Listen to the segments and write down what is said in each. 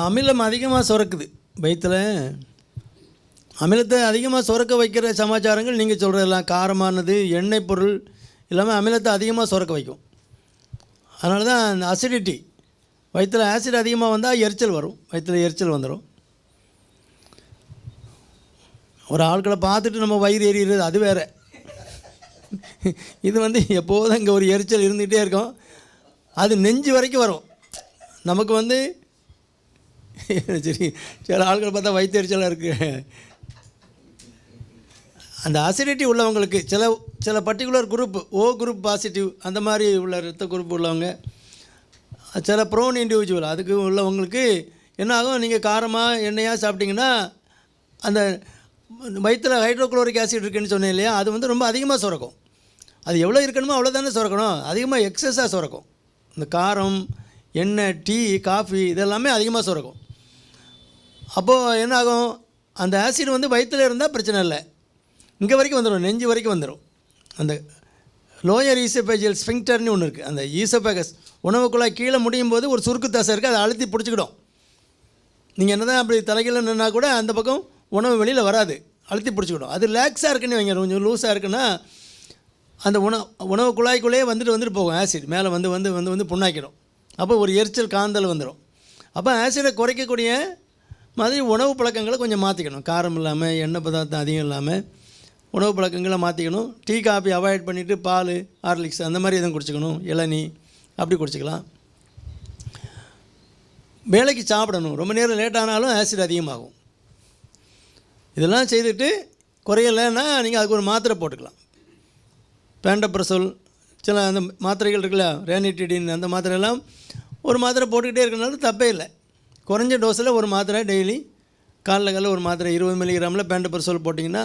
அமிலம் அதிகமாக சுரக்குது. வயிற்றில் அமிலத்தை அதிகமாக சுரக்க வைக்கிற சமாச்சாரங்கள் நீங்கள் சொல்கிறதெல்லாம் காரமானது எண்ணெய் பொருள் எல்லாமே அமிலத்தை அதிகமாக சுரக்க வைக்கும். அதனால தான் அந்த அசிடிட்டி வயிற்றில் ஆசிட் அதிகமாக வந்தால் எரிச்சல் வரும். வயிற்றில் எரிச்சல் வந்துடும் ஒரு ஆட்களை பார்த்துட்டு நம்ம வயிறு எரியிறது அது வேறு. இது வந்து எப்போதும் இங்கே ஒரு எரிச்சல் இருந்துகிட்டே இருக்கும். அது நெஞ்சு வரைக்கும் வரும். நமக்கு வந்து சரி சில ஆள்கள் பார்த்தா வைத்தறிச்சலாக இருக்குது அந்த அசிடிட்டி உள்ளவங்களுக்கு சில சில particular group O group positive அந்த மாதிரி உள்ள ரத்த குரூப் உள்ளவங்க சில ப்ரோன் இண்டிவிஜுவல் அதுக்கு உள்ளவங்களுக்கு என்ன ஆகும்? நீங்கள் காரமாக எண்ணெயாக சாப்பிட்டீங்கன்னா அந்த வயிற்றில் ஹைட்ரோக்ளோரிக் ஆசிட் இருக்குன்னு சொன்னேன் இல்லையா? அது வந்து ரொம்ப அதிகமாக சுரக்கும். அது எவ்வளோ இருக்கணுமோ அவ்வளோ தானே சுரக்கணும் அதிகமாக எக்ஸஸாக சுரக்கும். இந்த காரம் எண்ணெய் டீ காஃபி இதெல்லாமே அதிகமாக சுரக்கும். அப்போது என்ன ஆகும் அந்த ஆசிட் வந்து வயிற்றில் இருந்தால் பிரச்சனை இல்லை. இங்கே வரைக்கும் வந்துடும் நெஞ்சு வரைக்கும் வந்துடும் அந்த லோயர் ஈசோபேஜியல் ஸ்பிங்டர்னு ஒன்று இருக்குது அந்த ஈசோபேகஸ் உணவுக்குள்ளாய் கீழே முடியும் போது ஒரு சுருக்கு தசை இருக்குது அதை அழுத்தி பிடிச்சிக்கிடும். நீங்கள் என்ன தான் அப்படி தலைகீழ நின்னா கூட அந்த பக்கம் உணவு வெளியில் வராது. அழுத்தி பிடிச்சிக்கிடும். அது லேக்ஸாக இருக்குன்னு வைங்க. கொஞ்சம் லூஸாக இருக்குன்னா அந்த உணவு உணவு குழாய்க்குள்ளேயே வந்துட்டு வந்துட்டு போகும் ஆசிட் மேலே வந்து வந்து வந்து வந்து புண்ணாக்கிடும். அப்போ ஒரு எரிச்சல் காந்தல் வந்துடும் அப்போ ஆசிடை குறைக்கக்கூடிய மாதிரி உணவு பழக்கங்களை கொஞ்சம் மாற்றிக்கணும் காரம் இல்லாமல் எண்ணெய் பதார்த்தம் அதிகம் இல்லாமல் உணவு பழக்கங்களை மாற்றிக்கணும் டீ காஃபி அவாய்ட் பண்ணிவிட்டு பால் ஹார்லிக்ஸ் அந்த மாதிரி எதுவும் குடிச்சிக்கணும். இளநி அப்படி குடிச்சிக்கலாம். வேலைக்கு சாப்பிடணும். ரொம்ப நேரம் லேட் ஆனாலும் ஆசிட் அதிகமாகும். இதெல்லாம் செய்துட்டு குறையலைன்னா நீங்கள் அதுக்கு ஒரு மாத்திரை போட்டுக்கலாம். பேண்டப்ரசோல் சில அந்த மாத்திரைகள் இருக்குல்ல ரேனிட்டிடின் அந்த மாத்திரையெல்லாம் ஒரு மாத்திரை போட்டுக்கிட்டே இருக்கிறனால தப்பே இல்லை. குறைஞ்ச டோஸில் ஒரு மாத்திரை டெய்லி காலைல காலைல ஒரு மாத்திரை இருபது மில்லிகிராமில் பேண்டப்ரசோல் போட்டிங்கன்னா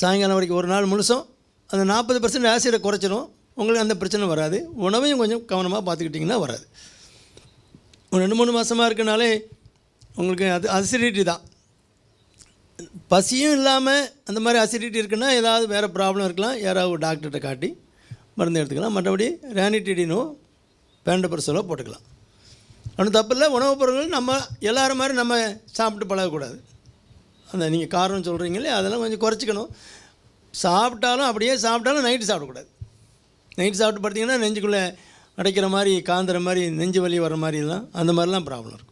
சாயங்காலம் வரைக்கும் ஒரு நாள் முழுசும் அந்த நாற்பது பர்சன்ட் ஆசிடை குறைச்சிரும். உங்களுக்கு அந்த பிரச்சனை வராது. உணவையும் கொஞ்சம் கவனமாக பார்த்துக்கிட்டிங்கன்னா வராது. ஒரு ரெண்டு மூணு மாதமாக இருக்கனாலே உங்களுக்கு அது அசிடிட்டி தான். பசியும் இல்லாமல் அந்த மாதிரி அசிடிட்டி இருக்குன்னா ஏதாவது வேறு ப்ராப்ளம் இருக்கலாம். யாராவது ஒரு டாக்டர்கிட்ட காட்டி மருந்து எடுத்துக்கலாம். மற்றபடி ரேனிட்டிடினோ பேண்டபர்சலோ போட்டுக்கலாம். ஒன்றும் தப்பு இல்லை உணவுப் பொருட்கள் நம்ம எல்லாரும் மாதிரி நம்ம சாப்பிட்டு பழகக்கூடாது. அந்த நீங்கள் காரணம் சொல்கிறீங்களே அதெல்லாம் கொஞ்சம் குறைச்சிக்கணும். சாப்பிட்டாலும் அப்படியே சாப்பிட்டாலும் நைட்டு சாப்பிடக்கூடாது. நைட்டு சாப்பிட்டு பார்த்தீங்கன்னா நெஞ்சுக்குள்ளே அடைக்கிற மாதிரி காந்துற மாதிரி நெஞ்சு வலி வர மாதிரிலாம் அந்த மாதிரிலாம் ப்ராப்ளம் இருக்கும்.